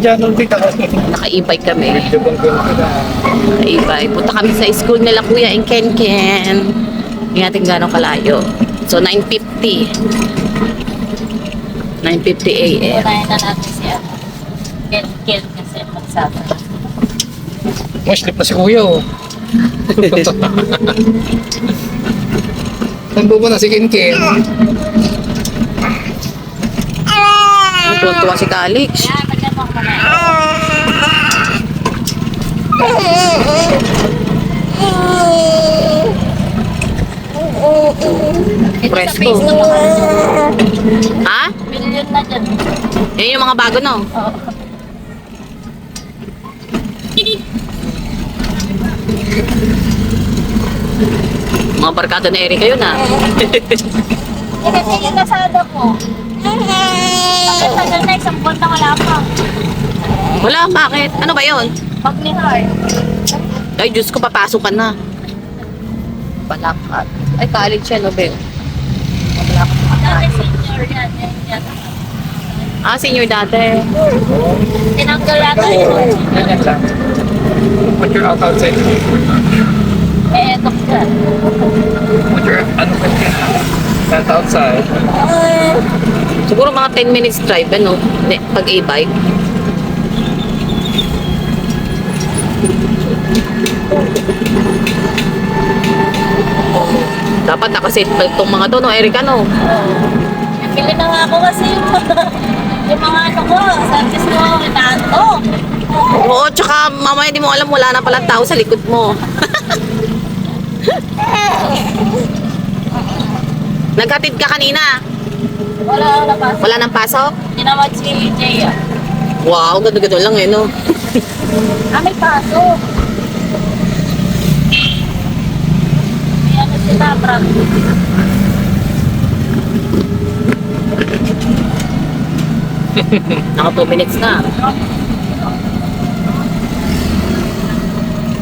Naka-e-bike kami. Jubang ko na kita. Naka-e-bike. Punta kami sa school nila kuya in Ken Ken. Hindi natin gano'ng kalayo. So, 9.50. 9.50 a.m. Unahin na natin si ano. Ken Ken kasi magsama. Mo, slip na si kuya oh. Saan po ba na si Kinkin? Tuwa si Calix. Kaya Presko. Ha? million na dyan. Yan yung mga bago, no? Oo. Mga barkada na Erika yun, ha? Eh, kasi yung nasada ko. Tagal na isang buwan na wala pa. Wala, bakit? Ano ba yun? Pag ni Heart. Ay, Diyos ko, papasok ka na. Palakat. Ay, college yan, no, Bel? Dati senior yan. yan, yan. Ah, senior dati. Tinanggal yata yun. Put your out outside. Eh, dyan. Put your, ano dyan? Out outside. Siguro mga 10 minutes drive, ano? Ne- Pag e-bike. Dapat nakaseatbelt tong mga to, no, Erika, no? Bili na nga ako kasi yung, mga ano ko, service ko, inaanto. Oo, tsaka mamaya di mo alam, wala na palang tao sa likod mo. Naghatid ka kanina. Wala ako napasok. Wala nang pasok? Tinawag si Jay ah. Wow, ganda-ganda lang eh, no? Ah, may pasok. May ano sila, practice. Naka 2 minutes na.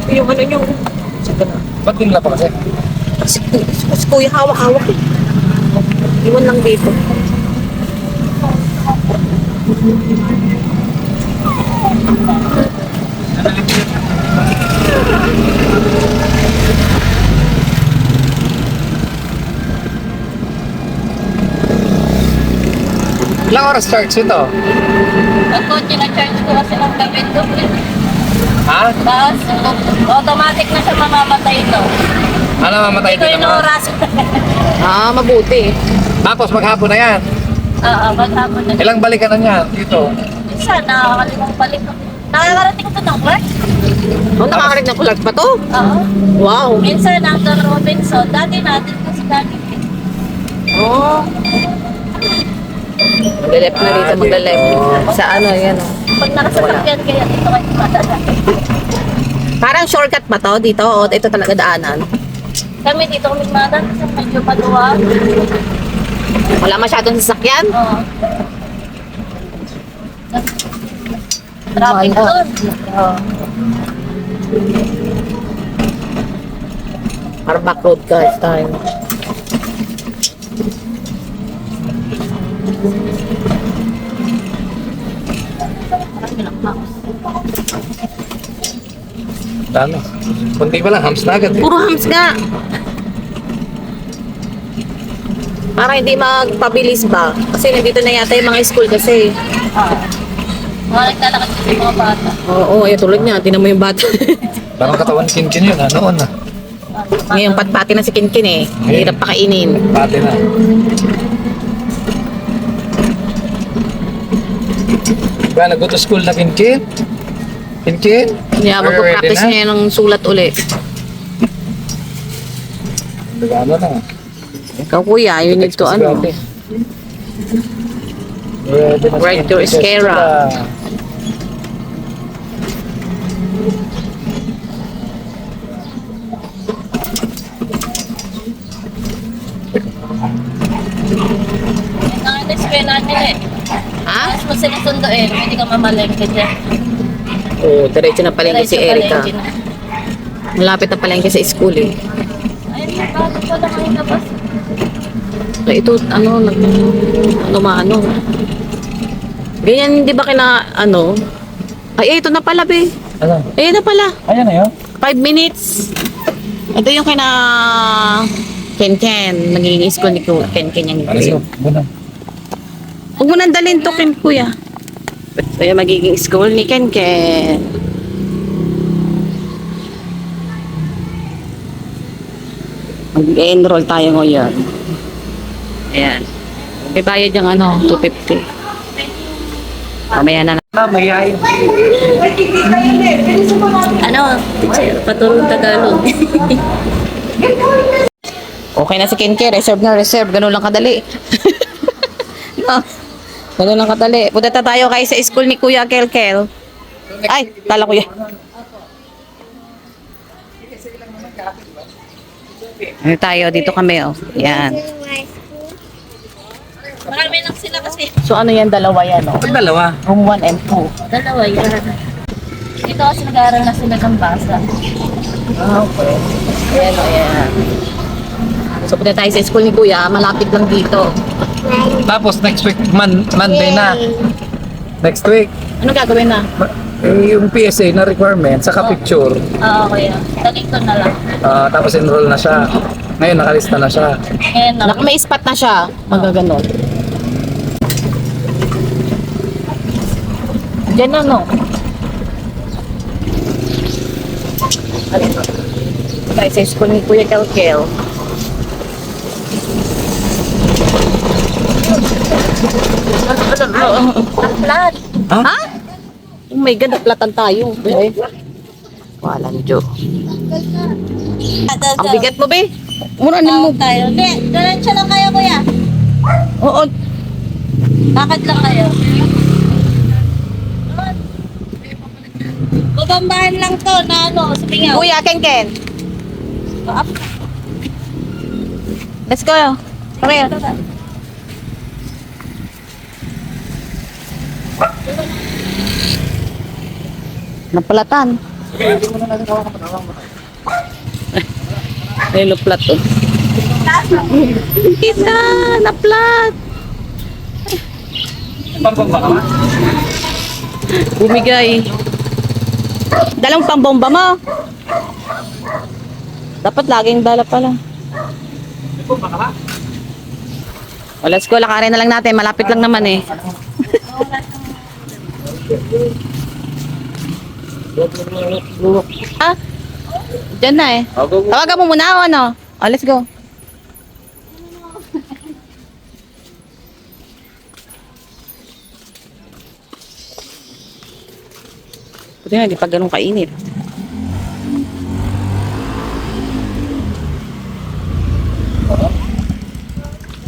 Yung ano yung... Ba't din pa kasi? Si, si Kuya hawak-hawak eh. Iwan lang dito. Ilang oras starts ito? Ang kotse na charge ko kasi ng gabi to. Ha? Tapos, automatic na siya mamamatay ito. Ano mamatay Ito din yung naman? oras. Ah, mabuti. Tapos maghapon na yan. Oo, maghapon na. Ilang balikan na niyan dito? Minsan, nakakalimang balik ko. Nakakarating ko to ng work. Oh, nakakarig ng kulag pa to? Oo. Wow. Minsan, hanggang Robinson. Dati natin kasi dati. Oh. Maglalep na dito, maglalep. Sa ano, yan oh. Pag nakasasakyan kaya dito kayo madala. Parang shortcut ba to dito? O ito talaga daanan? Kami dito kami madala sa medyo paluwag. Wala masyadong sasakyan? Oo. Traffic doon. Oo. Parang back road guys tayo. Dami. Kunti pa lang, hams na agad eh. Puro hams nga. Para hindi magpabilis ba? Kasi nandito na yata yung mga school kasi. Oo. Mga naglalakad kasi mga bata. Oo, oh, tulad niya. Tinan mo yung bata. Parang katawan ni Kinkin yun, ha? Noon na. Ngayon, patpati na si Kinkin eh. Hirap pakainin. Pati na. Ba, nag-go to school na Kinkin? You ready magpa-practice niya ng sulat uli. Regalo na. Ikaw kuya, you need to ano. Right to eskwela namin eh. Ha? Tapos mo sinusunduin, hindi ka mamalengke dyan. Oo, diretso na palengke si Erica. Malapit na palengke sa school eh. Ayun, bago pa lang ngayon labas. Ito, ano, nag, ano maano. Ganyan, di ba kina, ano? Ay, ito na pala, be. Ano? Ayun na pala. Ayan na yun. 5 minutes. Ito yung kina Ken Ken. Nagiging school ni Ken Ken yung Alas. Huwag mo nang dalhin to, Ken, kuya. So, yung magiging school ni Ken Ken. Mag-enroll tayo ngayon. Ayan. May bayad yung ano, 250. Mamaya na. Mamaya. Ano? Patulong Tagalog. okay na si Ken Ken. Reserve na reserve. Ganun lang kadali. no. Ganun lang kadali. Punta na tayo kay sa school ni Kuya Kel Kel. Ay, kala kuya. Ano tayo? Dito kami, oh. Yan. Marami lang sila kasi. So, ano yan? Dalawa yan, oh. Pag dalawa. Room 1 and 2. Dalawa yan. Dito kasi nag-aaral na sila ng basa. Ah, okay. Ayan, oh, ayan. So, punta tayo sa school ni Kuya. Malapit lang dito. Tapos next week, man, Monday na. Next week, Ano gagawin na? eh, yung PSA na requirement, saka picture. Oo, kuya. Ganito na lang. Ah, tapos enroll na siya. Ngayon, nakalista na siya. Ngayon na. Nak may spot na siya. Magaganon. Diyan na, no? Tayo sa school ni Kuya Kelkel. Flat. Ha? Oh my God, naplatan tayo. Okay. Walang Diyo. Ang bigat mo, be. Mura mo. Tawag tayo. Hindi, diretso lang kayo, kuya. Oo. Lakad lang kayo. Babambahan lang to na ano, sabi nga. Kuya, Ken Ken. Let's go. Come here. Napalatan. Ay, naplat to. Kita, naplat. Bumigay. Dalang pambomba mo. Dapat laging dala pala. O, let's go. Lakarin na lang natin. Malapit lang naman eh. ah? Diyan na eh. Tawagan mo muna o ano? O, let's go. Buti nga, di pa ganun kainit.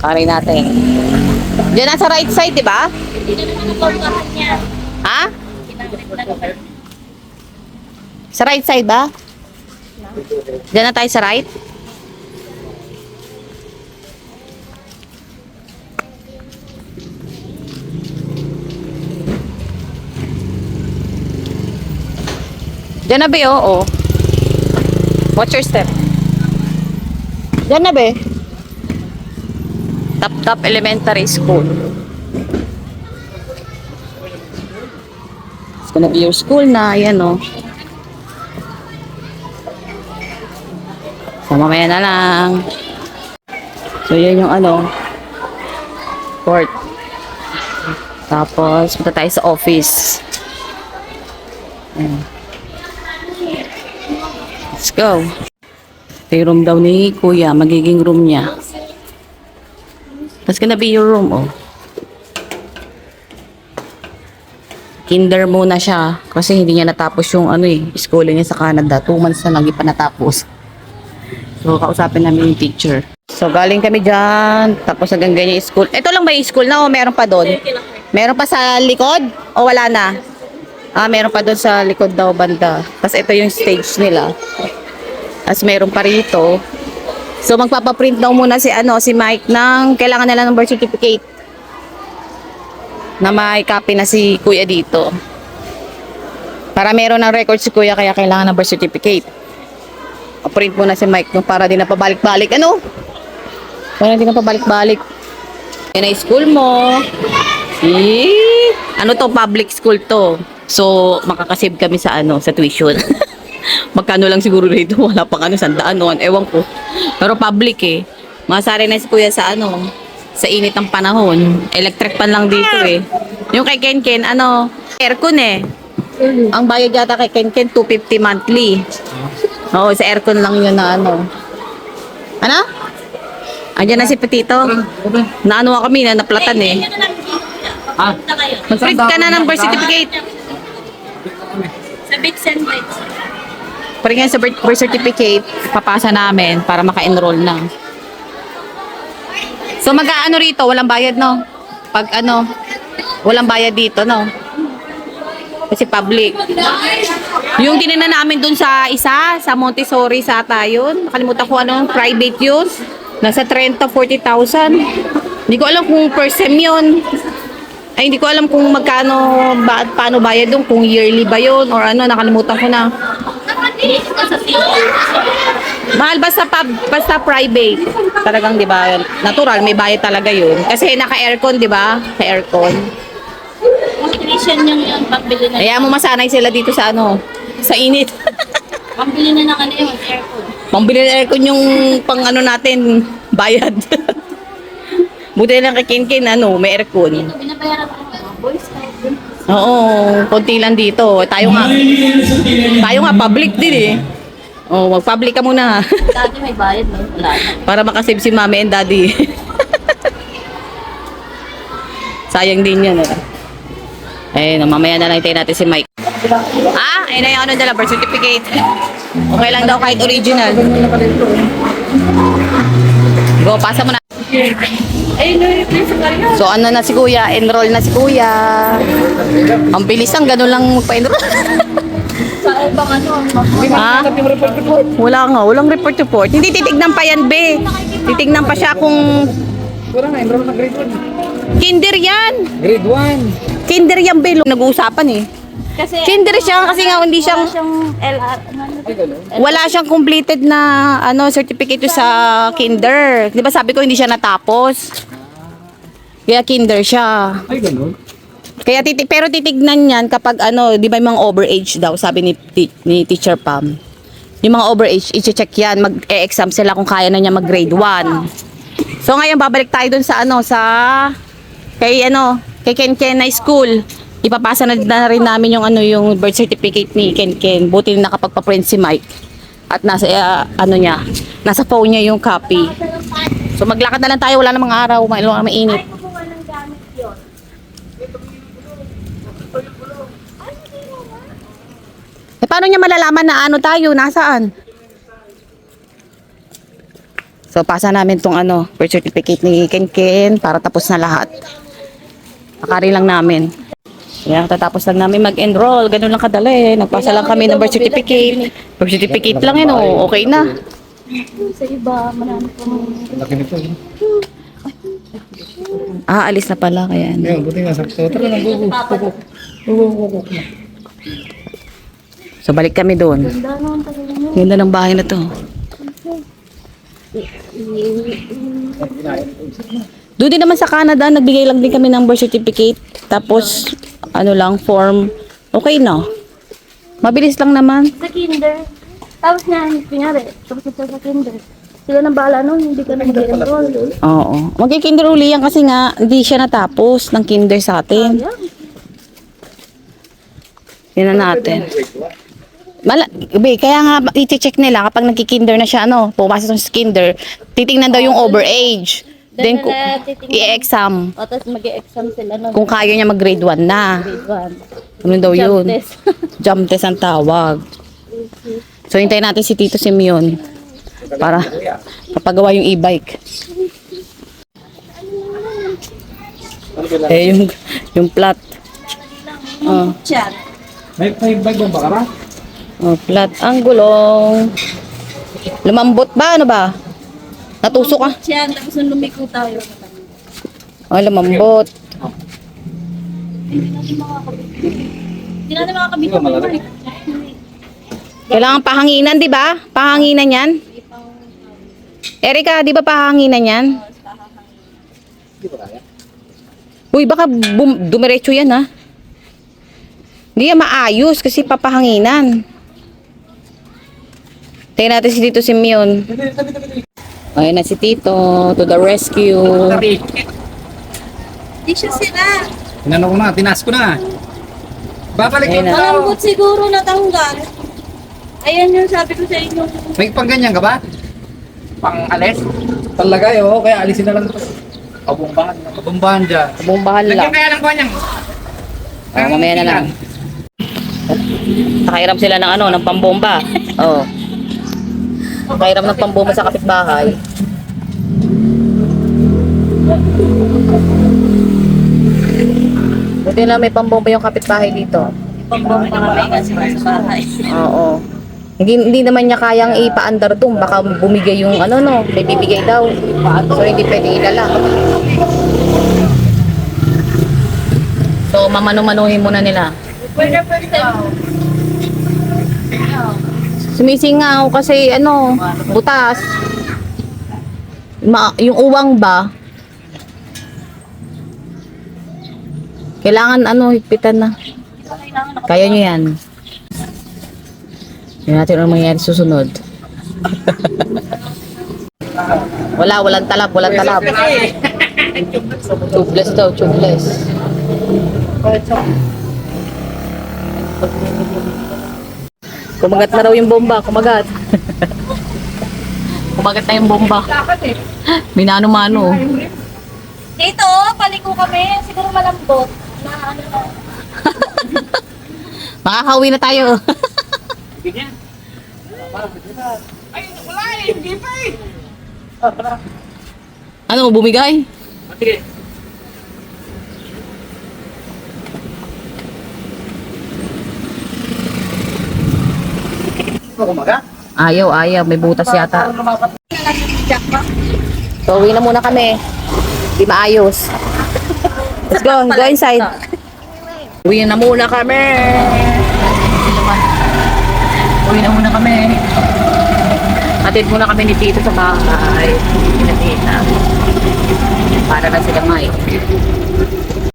Karin natin. Diyan na sa right side, di ba? Hindi na ang pambahan niya. Ha? Kinamit na naman. Sa right side ba? Diyan na tayo sa right? Diyan na ba Oo. Watch your step. Diyan na ba Top Top Elementary School. It's gonna be your school na. Ayan oh. So, mamaya na lang. So, yan yung ano, court. Tapos, punta tayo sa office. Let's go. Ito yung room daw ni Kuya. Magiging room niya. That's gonna be your room, oh. Kinder muna siya. Kasi hindi niya natapos yung ano eh, schooling niya sa Canada. Two months na lang, hindi pa natapos. So, kausapin namin yung teacher. So, galing kami dyan. Tapos hanggang ganyan school. Ito lang ba yung school na o meron pa doon? Meron pa sa likod? O wala na? Ah, meron pa doon sa likod daw banda. Tapos ito yung stage nila. Tapos meron pa rito. So, magpapaprint daw muna si, ano, si Mike ng kailangan nila ng birth certificate. Na may copy na si Kuya dito. Para meron ng record si Kuya kaya kailangan ng birth certificate. print muna si Mike no, para di na pabalik-balik. Ano? Para di na pabalik-balik. Yan ay school mo. Eh, Ano to, public school to. So, makakasave kami sa ano, sa tuition. Magkano lang siguro rito, wala pang ano, sandaan noon, ewan ko. Pero public eh. Masari na si kuya sa ano, sa init ng panahon. Electric pan lang dito eh. Yung kay Ken Ken, ano, aircon eh. Ang bayad yata kay Ken Ken, 250 monthly. Oo, sa aircon lang yun na ano. Ano? Andiyan na si Petito. Naano kami na naplatan eh. Ah. Mag-print ka na ng birth certificate. Sa Bits and Bites. Pari nga sa birth birth certificate, papasa namin para maka-enroll na. So mag-aano rito, walang bayad no? Pag ano, walang bayad dito no? Kasi public. Yung tinina namin dun sa isa, sa Montessori sa yun. Nakalimutan ko anong private yun. Nasa 30, 40,000. Hindi ko alam kung per sem yun. Ay, hindi ko alam kung magkano, ba, paano bayad dun, kung yearly ba yun, or ano, nakalimutan ko na. Mahal basta pub, basta private. Talagang 'di ba? Natural may bayad talaga 'yun. Kasi naka-aircon 'di ba? Sa aircon. Nutrition yung yun. Pambili na. Kaya mo masanay sila dito sa ano, sa init. Pambili na ng ano yun. Aircon. Pambili ng aircon yung pang ano natin, bayad. Buti na lang kay Kinkin, ano, may aircon. Ito, binabayaran ko mga boys. Oo, konti lang dito. Tayo nga, tayo nga public din eh. Oh, mag-public ka muna. Dati may bayad, no? Wala. Para makasave si mami and daddy. Sayang din yan. Eh. Ayun, mamaya na lang tayo natin si Mike. Ah, ayun na yung ano dala, birth certificate. Okay lang daw kahit original. Go, pasa mo na. So ano na si kuya, enroll na si kuya. Ang bilis ang ganun lang magpa-enroll. Sa ibang ano, ha? Wala nga, walang report report. Hindi titignan pa yan, be. Titignan pa siya kung wala nga, enroll na grade 1. kinder yan. Grade 1. Kinder yan, be. Nag-uusapan eh. kasi Kinder siya kasi nga hindi siyang wala siyang LR. Wala siyang completed na ano certificate sa kinder. 'Di ba sabi ko hindi siya natapos? Kaya kinder siya. Ay, ganun. Kaya titig pero titignan niyan kapag ano, 'di ba yung mga overage daw sabi ni ti- ni Teacher Pam. Yung mga overage, i-check yan, mag-e-exam sila kung kaya na niya mag-grade 1. So ngayon babalik tayo dun sa ano sa kay ano, kay Ken Ken High School. Ipapasa na, na rin namin yung ano yung birth certificate ni Ken Ken. Buti na nakapagpa-print si Mike. At nasa uh, ano niya, nasa phone niya yung copy. So maglakad na lang tayo, wala namang araw, may mainit. Eh, paano niya malalaman na ano tayo, nasaan? So, pasa namin tong ano, birth certificate ni Ken Ken para tapos na lahat. Akari lang namin. Yan, tatapos lang namin mag-enroll. Ganun lang kadali. Nagpasa lang kami ng birth certificate. Birth certificate lang yun, oh. okay na. Sa iba, marami pong... Laki nito. eh. Ah, alis na pala, kaya ano. Ayun, buti nga sakto. Tara na, go, go. Go, go. Go, go, go, go. So, balik kami doon. Ganda naman tagal mo. Ganda ng bahay na to. Doon din naman sa Canada, nagbigay lang din kami ng birth certificate. Tapos, ano lang, form. Okay na. Mabilis lang naman. Sa kinder. Tapos nga, kunyari, tapos ito sa kinder. Sila nang bahala nun, hindi ka na mag-enroll. Oo. Magkikinder uli yan kasi nga, hindi siya natapos ng kinder sa atin. Ayan. Yun na natin. Mala, be, kaya nga i-check nila kapag nagki-kinder na siya, ano, pumasok sa kinder, titingnan daw yung overage. Then, Doon kung nila titingnan. i-exam O, tapos mag-exam sila nun. kung kaya niya mag-grade 1 na. Grade 1. Ano daw yun? test. Jump test ang tawag. So, hintayin natin si Tito Simeon para kapagawa yung e-bike. Eh, yung, yung plat. Oh, Chat. May, may bag ba ba? oh, plat. Ang gulong. Lumambot ba? Ano ba? Natusok ka? Chat, tapos nung lumiko tayo. Oh, lumambot. Hindi natin makakabit Hindi ba malaki? Kailangan pahanginan, di ba? Pahanginan yan. Erika, di ba pahanginan yan? Hindi ba kaya? Uy, baka bum- dumiretso yan ha. Hindi yan maayos kasi papahanginan. Tingnan natin si Tito Simeon. Ayun na si Tito, to the rescue. Di siya sila. Inano ko na, tinas ko na. Babalik yung na. tao. Malambot siguro natanggal. Ayan yung sabi ko sa inyo. May pang ganyan ka ba? Pang alis? Talaga eh, oo. Kaya alisin na lang ito. Kabumbahan. Kabumbahan dyan. Bumbahan lang. Lagyan kaya lang ba niyang? Oh, mamaya na lang. Nakairam sila ng ano, ng pambomba. Oo. Oh. Nakairam ng pambomba sa kapitbahay. Buti na may pambomba yung kapitbahay dito. Pambomba kami kasi sa bahay. Oo. Hindi, hindi naman niya kayang ipa-under to. Baka bumigay yung ano no, may bibigay daw. So hindi pwede ilala. So mamano-manuhin muna nila. Pwede pwede. Sumisingaw kasi ano, butas. Ma yung uwang ba? Kailangan ano, higpitan na. Kaya nyo yan. Hindi natin ano mangyayari susunod. wala, walang talab, walang talab. Tubeless daw, tubeless. Kumagat na raw yung bomba, kumagat. kumagat na yung bomba. Minano-mano. Dito, paliko kami. Siguro malambot. Na ano na. Makakauwi na tayo. ano, bumigay? Kumaga? Ayaw, ayaw. May butas yata. So, uwi na muna kami. Di maayos. Let's go. Go inside. Uwi na muna kami. Uwi na muna kami. Atid muna kami ni Tito sa bahay. Pinatita. Para na sila may.